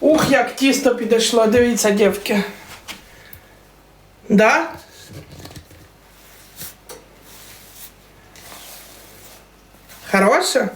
Ух, як тісто підійшло, дивіться, дівки. Да? Хороше?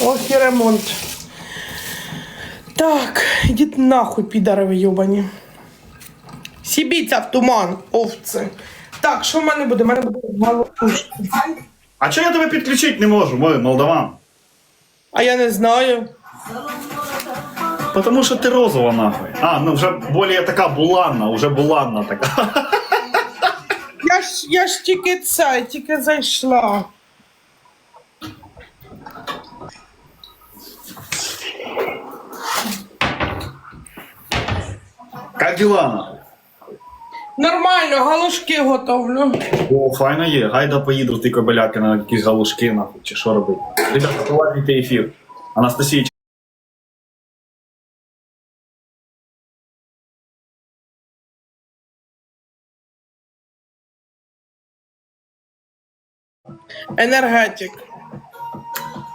Ох і ремонт. Так, ідіть нахуй, підари йобані. Сібіться в туман, овці. Так, що в мене буде? У мене буде галушки. А чого я тебе підключити не можу, мой молдаван? А я не знаю. Потому що ти розова нахуй. А, ну вже более така буланна, уже буланна така. Я ж, я ж тільки це, тільки зайшла. Діла? Нормально, галушки готовлю. О, файно є. Гайда поїду ти кобеляки на якісь галушки, нахуй, чи що робити. Ребята, проводите ефір. Анастасія Енергетик.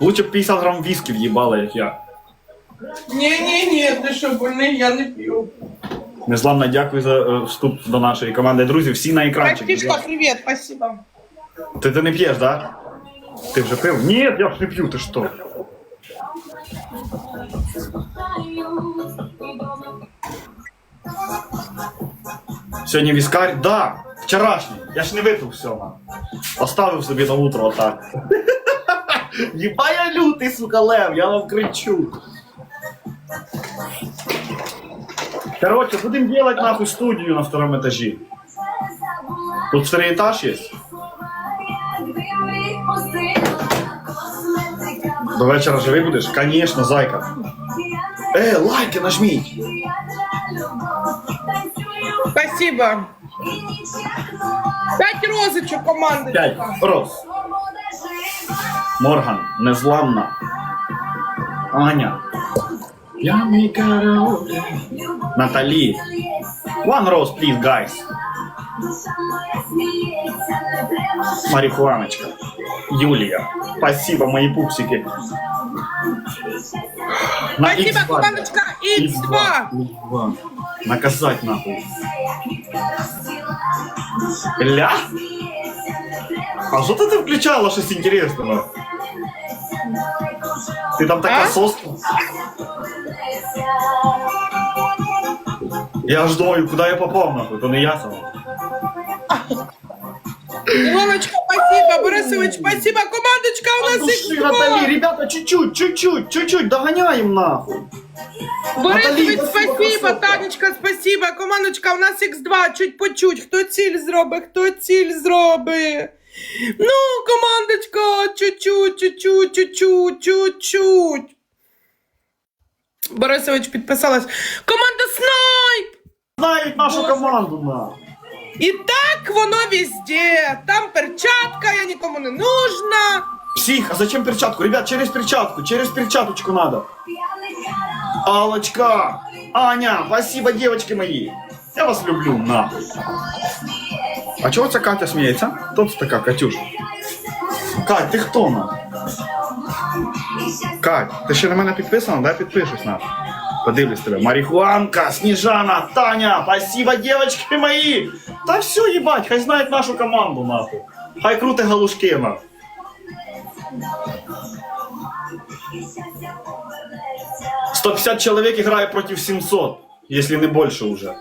Лучше б 50 грам віскі в'їбала, як я. Ні-ні-ні, ти що, больний, я не п'ю. Незламна, дякую за е, вступ до нашої команди. Друзі, всі на екранчик. Братишка, привіт, спасибо. Ти, ти не п'єш, да? Ти вже пив? Ні, я ж не п'ю, ти що? Сьогодні віскарь? Да, вчорашній. Я ж не випив всього. Оставив собі на утро отак. Єба я лютий, сука, лев, я вам кричу. Короче, будем делать нахуй студию на втором этаже. Тут второй этаж есть. До вечора живий будеш? Конечно, зайка. Е, лайки нажміть. Спасибо. П'ять розочок команди. П'ять. Роз. Морган, незламна. Аня. П'яний караоке. Наталі. One rose, please, guys. Марихуаночка. Юлія. Спасибо, мої пупсики. На Спасибо, X2. командочка, X2. X2. Наказать нахуй. Ля? А що ти ти включала щось інтересного? Ти там така А? соска? Я аж думаю, куди я попав нахуй, то не я сам. Ілоночка, спасибо, Борисович, спасибо, командочка, у нас Души, X2. Наталі, ребята, чуть-чуть, чуть-чуть, чуть-чуть, доганяємо нахуй. Борисович, Наталі, спасибо, спасибо, красотка. Танечка, спасибо, командочка, у нас X2, чуть по чуть, хто ціль зробить, хто ціль зробить. Ну, командочка, чуть-чуть, чуть-чуть, чуть-чуть, чуть-чуть. Борисович підписалась. Команда Снайп! Знають нашу команду нахуй. І так воно везде. Там перчатка, я нікому не нужна. Псих, а зачем перчатку? Ребят, через перчатку, через перчаточку надо. Алочка, Аня, спасибо, девочки мои. Я вас люблю, нахуй. А чого ця Катя сміється? Хто це така, Катюш? Кать, ти хто на? Кать, ти ще на мене підписана? Дай підпишусь на. Подивлюсь тебе. Марихуанка, Сніжана, Таня, спасибо, девочки мої. Та все, їбать, хай знають нашу команду, нахуй. Хай крути галушки, нахуй. Сто п'ятдесят чоловік грає проти 700, якщо не більше вже.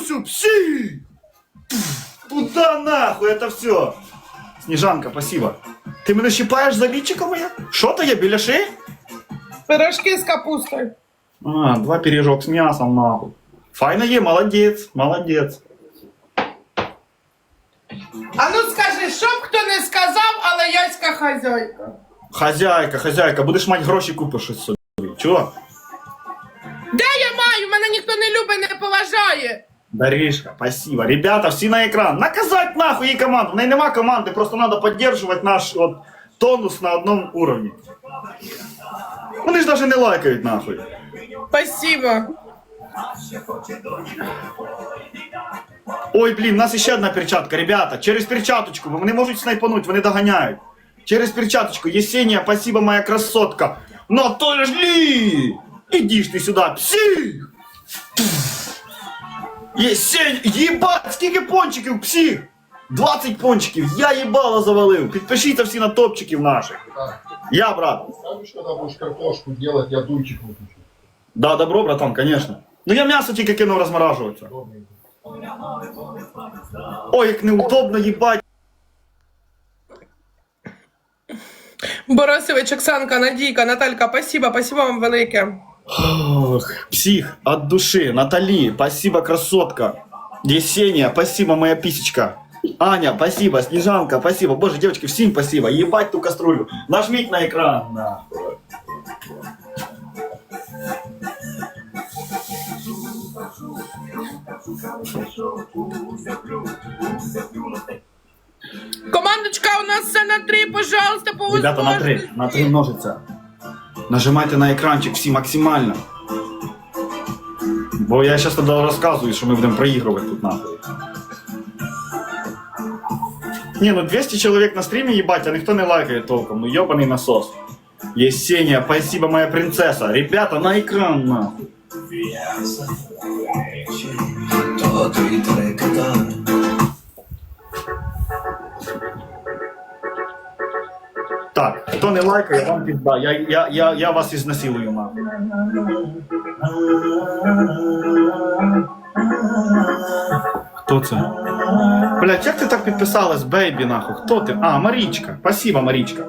Люсю, пси! Куда нахуй это все? Снежанка, спасибо. Ти мене щипаєш за лічико моє? Що то є біля шиї? Пирожки з капустою. А, два пиріжок з м'ясом, нахуй. Файно є, молодець, молодець. А ну скажи, що б хто не сказав, але яська хазяйка. Хазяйка, хазяйка, будеш мати гроші, купиш щось собі. Чого? Де я маю? Мене ніхто не любить, не поважає. Даришка, спасибо. Ребята, всі на екран. Наказать нахуй її команду. В неї нема команди, просто треба підтримувати наш от, тонус на одному уровні. Вони ж навіть не лайкають нахуй. Спасибо. Ой, блін, у нас ще одна перчатка, ребята. Через перчаточку, бо вони можуть снайпануть, вони доганяють. Через перчаточку. Єсенія, спасибо, моя красотка. Наталья! Иди ж ти сюди, псих! Єсень, їбать, скільки пончиків, псих! 20 пончиків, я їбало завалив. Підпишіться всі на топчиків наших. Я, брат. Скажешь, когда будешь картошку делать, я дуйчик выключу. Да, добро, братан, конечно. Ну я м'ясо тільки кинув розморажуватися. Добренько. Ой, як неудобно, їбать. Борисович, Оксанка, Надійка, Наталька, спасибо, спасибо вам велике. Ох, псих, от души. Натали, спасибо, красотка. Есения, спасибо, моя писечка. Аня, спасибо. Снежанка, спасибо. Боже, девочки, всем спасибо. Ебать ту кастрюлю. Нажмите на экран. нахуй. Командочка, у нас все на три, пожалуйста, по Ребята, на три. На три множиться. Нажимайте на екранчик всі максимально. Бо я зараз тоді розказую, що ми будемо проігрувати тут нахуй. Не, ну 200 человек на стриме, ебать, а никто не лайкает толком. Ну ебаный насос. Есения, спасибо, моя принцесса. Ребята, на экран, нахуй. Хто не лайкає, вам пізда. Я, я, я, я вас ізнасилую, нахуй. Хто це? Блять, як ти так підписалась, бейбі, нахуй? Хто ти? А, Марічка. Спасибо, Марічка.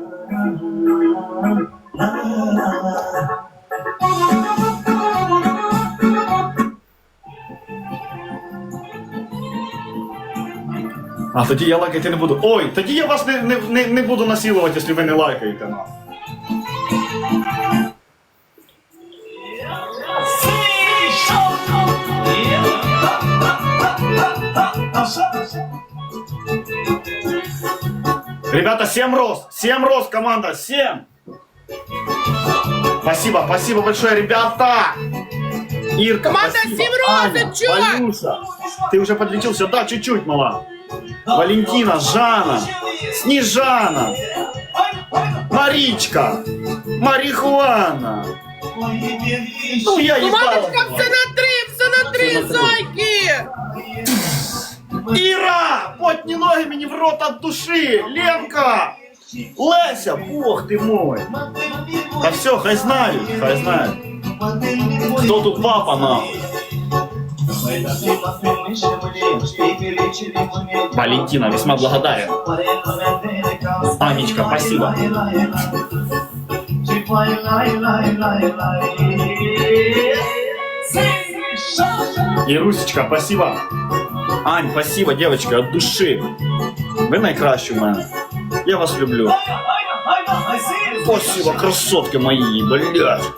А, тоді я лайкати не буду. Ой, тоді я вас не, не, не, не буду насилувати, якщо ви не лайкаєте нахуй. Ребята, 7 роз, 7 роз, команда, 7. Спасибо, спасибо большое, ребята. Ирка, Команда, спасибо. семь роз, Аня, ты чё? Валюша, ты уже подлечился? Да, чуть-чуть, мала. Валентина, Жанна, Снежана, Маричка, Марихуана. Ну, я Командочка, ебал. все на три, все на три, Все на три. зайки! Іра! Потні ноги мені в рот от души! Ленка! Леся! Бог ти мой! Та все, хай знають, хай знають. Хто тут папа нахуй? Валентина, весьма благодарен. Анечка, спасибо. Ирусечка, спасибо. Ань, спасибо, девочка, от души. Ви найкращі в. Я вас люблю. Спасибо, красотки мої, блядь.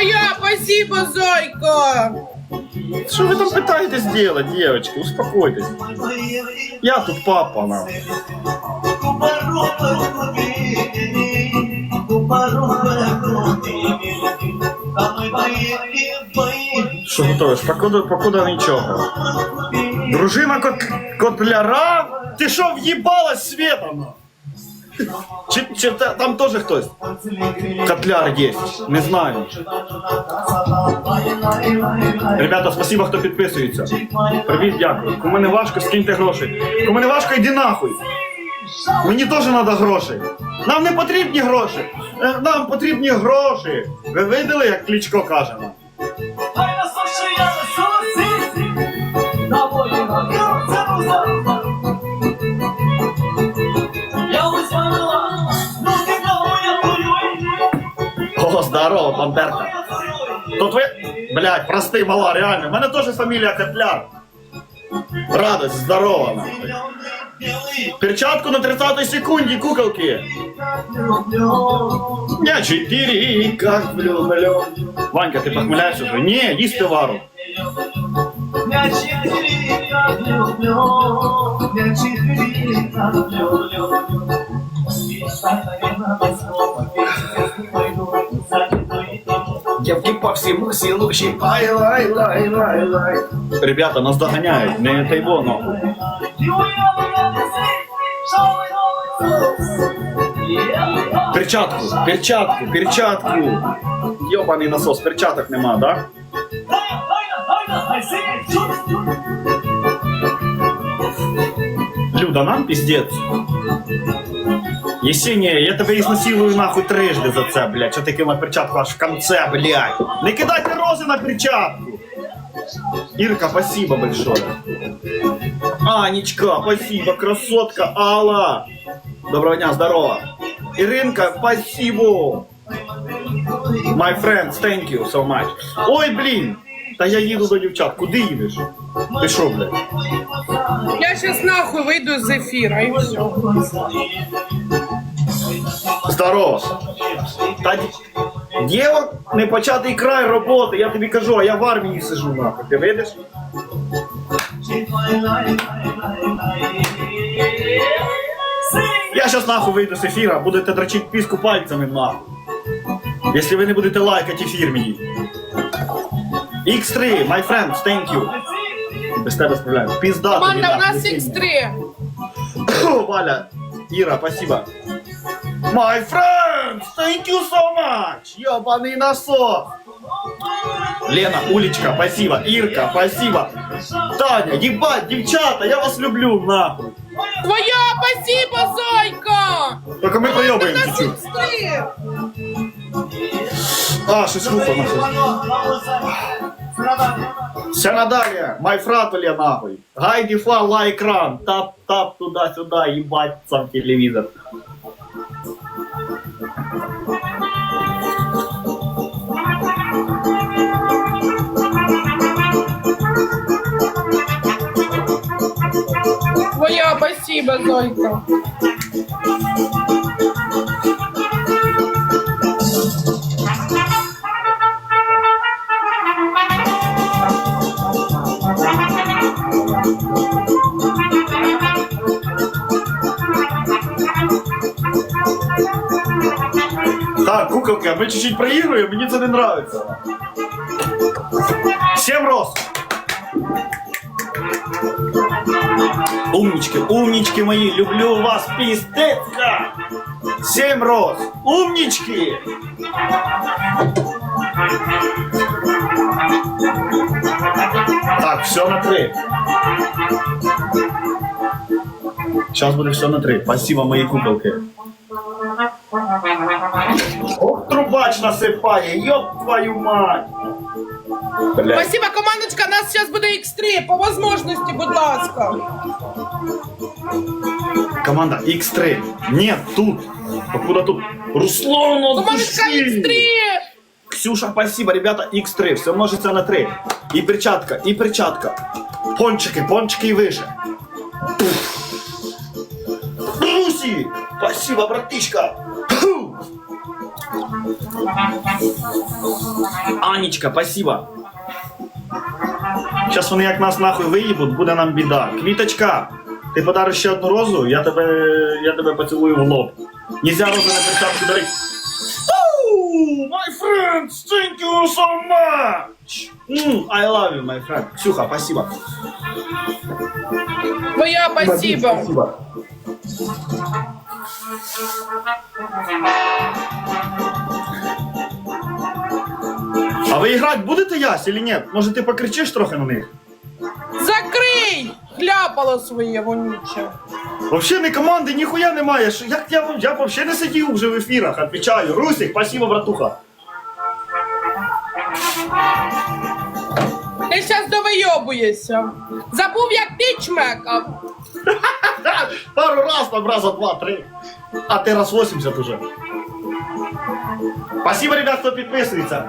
Моя, спасибо, Зойка! Что вы там пытаетесь сделать, девочка? Успокойтесь. Я тут папа, она. Що готовиш? Покуда, покуда Ничего. Дружина кот, котляра? Ти що в'їбалась, светом? Чи, чи там теж хтось? Котляр є, не знаю. Ребята, спасибо, хто підписується. Привіт, дякую. Кому не важко, скиньте гроші. Кому не важко, йди нахуй. Мені теж треба гроші. Нам не потрібні гроші. Е, Нам потрібні гроші. Ви видели, як Кличко каже нам? Здорово, Бандерка. Тут ви, блядь, прости мала, реально. У мене теж фамілія Котляр. Радость, здорово. Перчатку на 30 секунді, куколки. Я чотири, как влюблен. Ванька, ти похмеляєшся вже? Ні, їсти вару. Девки по всему селу Лай, лай, лай, лай, лай. Ребята, нас доганяють, не тайво нахуй. Перчатку, перчатку, перчатку. Йобаний насос, перчаток нема, да? Люда, нам пиздец. Єсенія, я тебе ізнасилую нахуй трижди за це, блядь. Що ти кинула перчатку аж в конце, блядь. Не кидайте рози на перчатку. Ирка, спасибо большое. Анечка, спасибо, красотка, Алла. Доброго дня, здорово. Иринка, спасибо. My friends, thank you so much. Ой, блін. Та я їду до дівчат. Куди їдеш? Ти що, блядь? Я щас нахуй вийду з ефіра і все. Здорово. Та ді- дівок не початий край роботи, я тобі кажу, а я в армії сижу нахуй. Ти видиш? Я сейчас нахуй вийду з ефіра, будете дрочити піску пальцями нахуй. Якщо ви не будете лайкати ефір мені. X3, my friends, thank you. Без тебе справляю. Пізда Команда, у нас X3. О, Валя, Ира, спасибо. My friends, thank you so much. Ёбаный насос. Лена, Улечка, спасибо. Ирка, спасибо. Таня, ебать, девчата, я вас люблю, нахуй. Твоя, спасибо, Зойка! Только мы нас чуть-чуть. X3. А, вухо нахуй. Все надалее, май фратуля нахуй. Гайди фа, лайк ран. Тап, тап, туда-сюда, ебать сам телевизор. Твоя, спасибо, Зойка. Куколка, мы чуть-чуть проигрываем, мне это не нравится. Всем роз. Умнички, умнички мои, люблю вас, пиздецка. Семь роз. Умнички. Так, все на три. Сейчас будет все на три. Спасибо, мои куколки. Трубач насипає, ёб твою мать! Блядь. Спасибо, командочка, у нас зараз буде X3, по возможності, будь ласка. Команда X3. Нет, тут. Откуда тут? Руслан Командочка души. X3! Ксюша, спасибо, ребята, X3. Все множится на 3. И перчатка, и перчатка. Пончики, пончики и выше. Руси! Спасибо, братишка. Анечка, спасибо. Сейчас вони як нас нахуй виїбуть, буде нам біда. Квіточка, ти подариш ще одну розу, я тебе, я тебе поцілую в лоб. Нельзя розу на перчатку дарити. My friends, thank you so much. Mm, I love you, my friend. Ксюха, спасибо. Моя спасибо. Спасибо. А ви грати будете Ясь или ні? Може ти покричиш трохи на них? Закрий! Хляпало своє вонюче. Вообще не команди, ніхуя немає. Що- Як я, я вообще не сидів вже в ефірах, отвечаю. Русик, спасибо, братуха. Ти зараз довийобуєшся. Забув, як ти чмекав. Пару раз, там раза два-три. А ти раз 80 уже. Спасибо, ребят, хто підписується.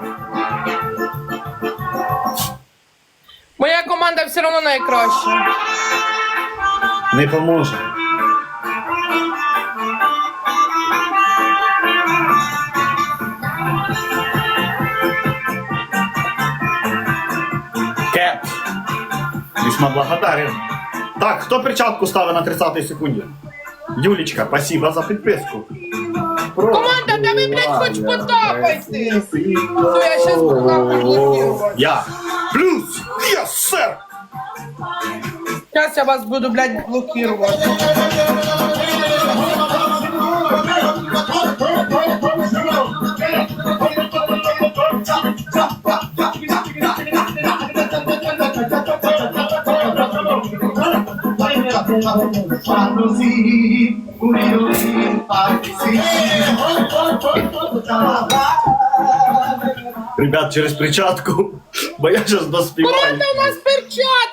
Моя команда все одно найкраща. Не поможе. Весьма благодарен. Так, хто перчатку ставить на 30 секунді? Юлічка, спасибо за підписку. Команда, да ви, блядь, хоч потапайте. Ну, я щас. Я. Плюс! Yes, сэр! Зараз я вас буду, блядь, блокувати. Ребят, через перчатку, бо я сейчас доспіваю. Команда у нас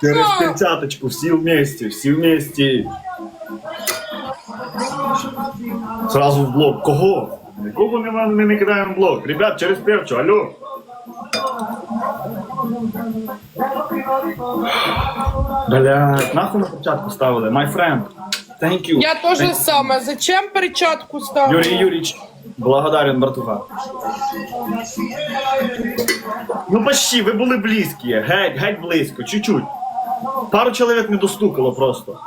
Через перчаточку, всі вместе, всі вместе. Сразу в блок. Кого? Кого ми не кидаємо в блок? Ребят, через перчу, алло. Блядь, нахуй на перчатку ставили? My friend. Thank you. Я то же саме. Зачем перчатку ставити? Юрий Юрьевич, благодарен, братуха. Ну почти, ви були близькі. Геть, геть близько, чуть-чуть. Пару чоловік не достукало просто.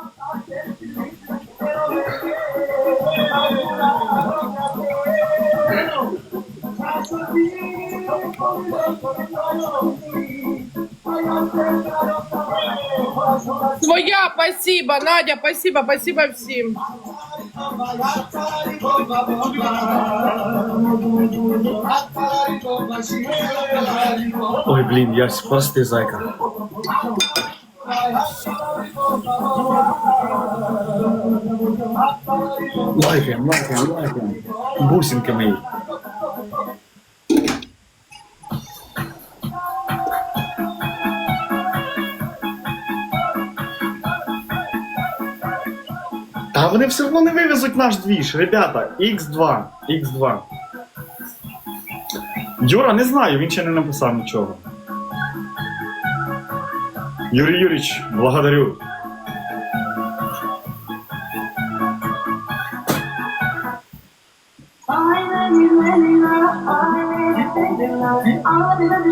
Своя, спасибо, Надя, спасибо, спасибо всім. Ой, блін, я прости, зайка. Лайкаємо, лайкаємо, лайкаємо. Бусинки Вони все одно не вивезуть наш двіж, ребята. X2, X2. Юра, не знаю, він ще не написав нічого. Юрій Юрійович, благодарю.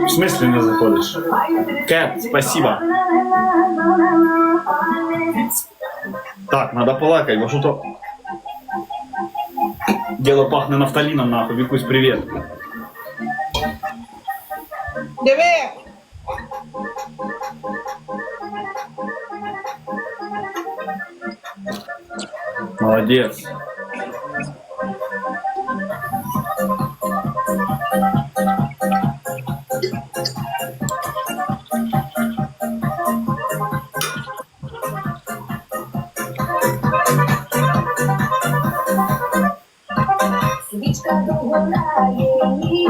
В смысле не заходиш? Кэт, спасибо. Так, надо полакать, бо що то. Дело пахне нафталіном, нахуй, Вікусь, привіт. Диви. Молодец.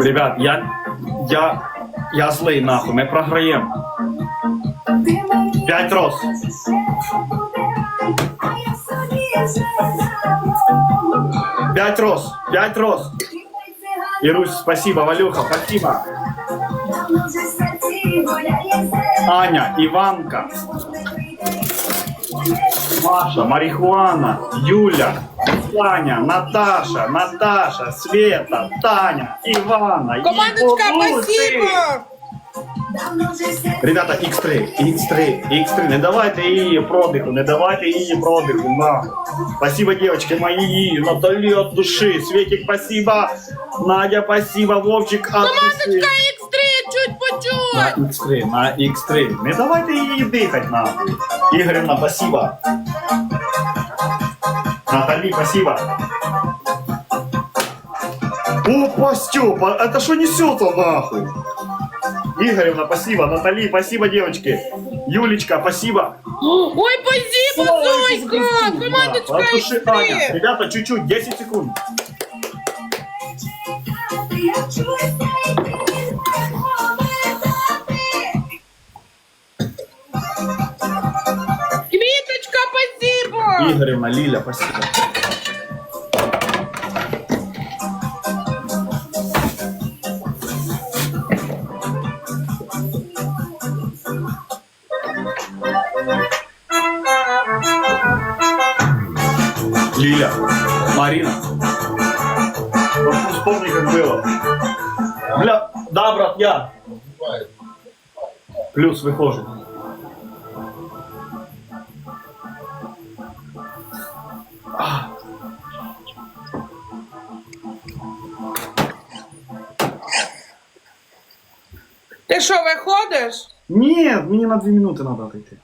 Ребят, я, я, я злий нахуй, ти мені П'ять забув. П'ять роз, п'ять роз. Ирусь, спасибо, Валюха, спасибо. Аня, Иванка, Маша, Марихуана, Юля, Таня, Наташа, Наташа, Света, Таня, Ивана. Командочка, спасибо! Ребята, X3, X3, X3, не давайте її продиху, не давайте її продиху, на. Спасибо, девочки мои, Натали от души, Светик, спасибо, Надя, спасибо, Вовчик от души. X3, чуть по На чуть. X3, на X3. Не давайте її дихати нахуй. Ігорівна, спасибо. Натали, спасибо. Опа, Степа, это что несется нахуй? Игоревна, спасибо. Натали, спасибо, девочки. Юлечка, спасибо. Ой, спасибо, Зойка. Да, Командочка от души, Аня. X3. Ребята, чуть-чуть, 10 секунд. я чую Игоревна, Лиля, спасибо. Лиля, Марина. Вот Вспомни, как было. Бля, да, брат, я. Бывает. Плюс выхожу. На две минуты надо отойти.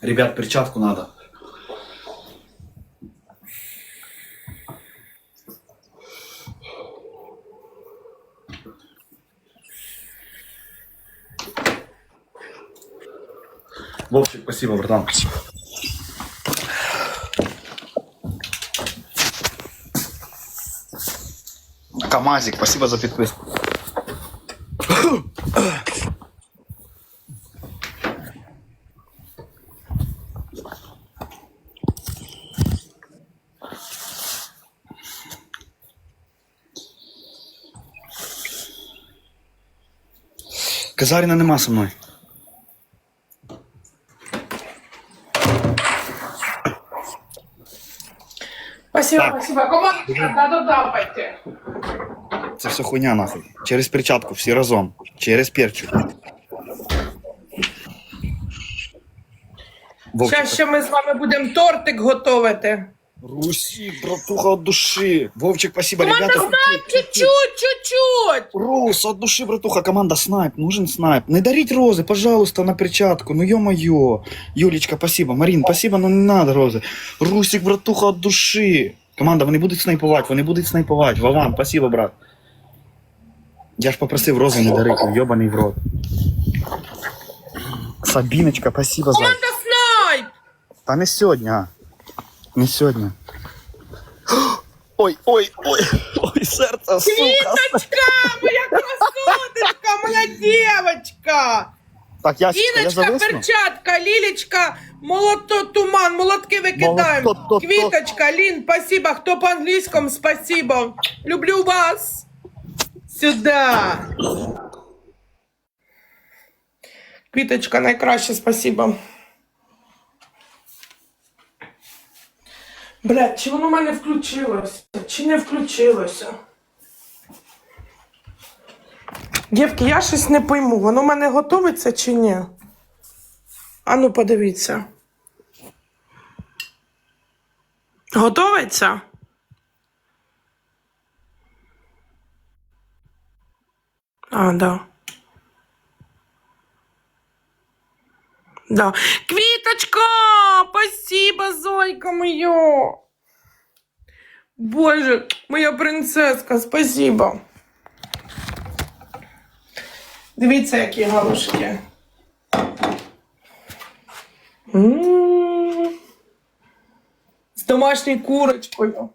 Ребят, перчатку надо. Вовчик, спасибо, братан. Камазик, спасибо за подписку. Казаріна нема со мною. Спасибо, спасибо. Командочка, надо дапайте Це все хуйня нахуй. Через перчатку, всі разом. Через перчик. Вовчик, Зараз ще ми з вами будемо тортик готувати. Русі, братуха от души. Вовчик, спасибо, Команда ребята. снайп, чуть-чуть, чуть-чуть. Рус, от души, братуха, команда снайп, нужен снайп. Не дарить розы, пожалуйста, на перчатку, ну ё-моё. Юлечка, спасибо, Марин, спасибо, но не надо розы. Русик, братуха, от души. Команда, вони будуть снайпувати, вони будуть снайпувати. Вован, спасибо, брат. Я ж попросив рози не дарити, йобаний в рот. Сабіночка, спасибо за. Команда снайп. Та не сьогодні, а. Не сьогодні. Ой, ой, ой, ой, серце, сука. Квіточка, моя красоточка, моя девочка. Так, Ясечка, я Іночка, зависну? перчатка, Лілечка, молото, туман, молотки викидаємо. Молото-то-то. Квіточка, Лін, спасибо. Хто по англійському, спасибо. Люблю вас. Сюда. Квіточка, найкраще, спасибо. Блядь, чи воно в мене включилося? Чи не включилося? Дівки, я щось не пойму, воно в мене готовиться чи ні? Ану, подивіться. Готовиться? А, да. Да. Квіточка! Спасибо, зойка моя! Боже, моя принцеска, спасибо. Дивіться, які галушки. М. З домашньою курочкою.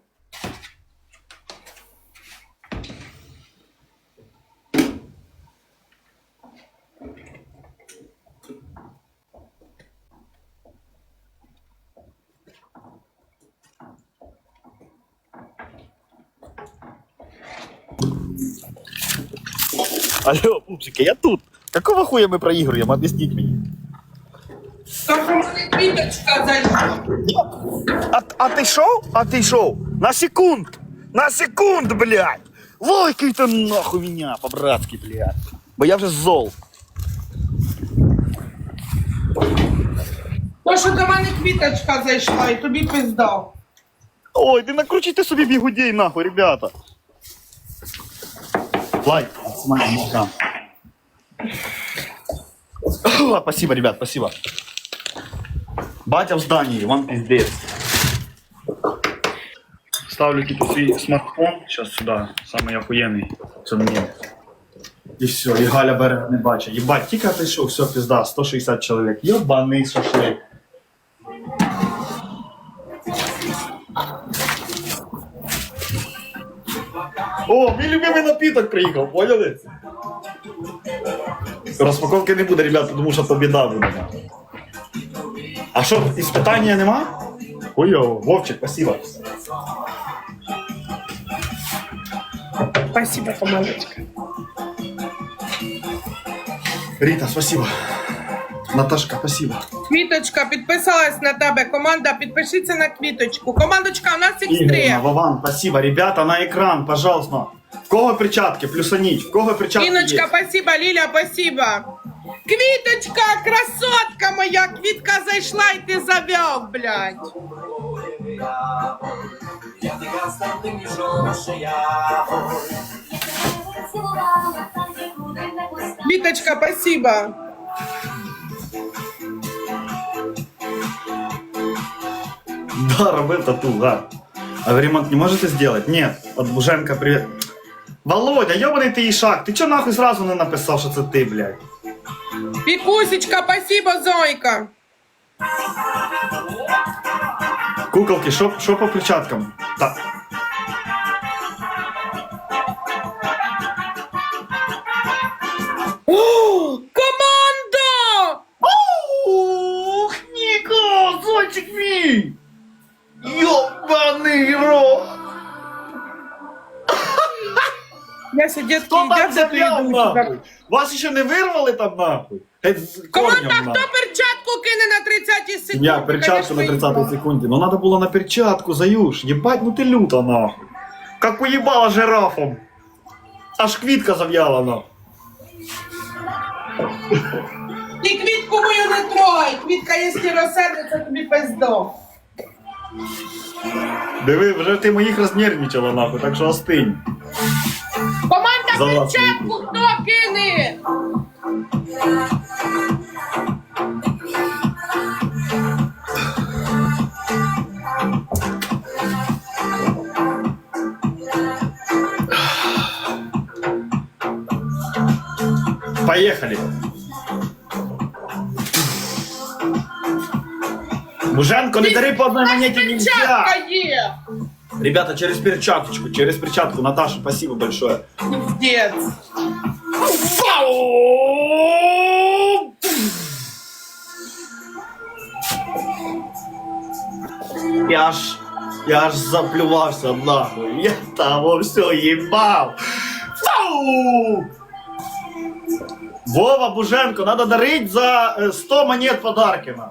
Алло, пупсики, я тут. Какого хуя мы проигрываем? Объясните мне. Так у мене квіточка зайшла. А, а ты шел? А ты шел? На секунд. На секунду, блядь! Лойкай ты нахуй меня, по-братски, блядь. Бо я вже зол. То, що до мене квіточка зайшла, і тобі пизда. Ой, ти накручуйте собі бігудей, нахуй, ребята. Лайк, Смотри, там. Спасибо, ребят, спасибо. Батя в здании, вам пиздец. Ставлю типу свій смартфон, сейчас сюди, самий охуєнний. Це мені. І все, і Галя берег не бачить. Єбать, тільки прийшов, все, пізда, 160 чоловік. Йобаний шашлик. О, мій любимий напіток приїхав, поняли? Розпаковки не буде, ребят, тому що то біда буде. А що, іспитання нема? Ой-о, Вовчик, спасибо. Спасибо, командочка. Рита, спасибо. Наташка, спасибо. Квіточка підписалась на тебе. Команда, підпишіться на квіточку. Командочка, у нас Ігорна, X3. Вован, спасибо. Ребята, на екран, пожалуйста. В кого перчатки? Плюсаніть. В кого перчатки Іночка, є? спасибо, Ліля, спасибо. Квіточка, красотка моя, квітка зайшла і ти завяв, блядь. Я не. Квіточка, спасибо. Да, робив тату, да. А вы ремонт не можете сделать? Нет. От Буженка привет. Володя, ёбаний ти ішак, ти чо нахуй сразу не написав, що це ти, блядь? Пікусечка, спасибо, Зойка. Куколки, що, що по перчаткам? Так. Хто там твою нахуй? Вас ще не вирвали там, нахуй? Команда, хто перчатку кине на 30 секунд? Я перчатку на 30 секунді. Ну надо було на перчатку, Заюш. Єбать, ну ти люта, нахуй. Как уїбала жирафом. Аж квітка зав'яла, нахуй. І квітку мою не трогай. Квітка, якщо розсердиться, тобі пиздо. Диви, вже ти моїх рознервничала, нахуй, так що остинь. За вас перчатку хто кине? Поехали. Муженко, не дари по нельзя. Перчатка є. Ребята, через перчаточку, через перчатку. Наташа, спасибо большое. Пиздец. Я ж, я ж заплювався нахуй. Я того все їбав. Фау! Вова Буженко, надо дарить за е, 100 монет подарки нам.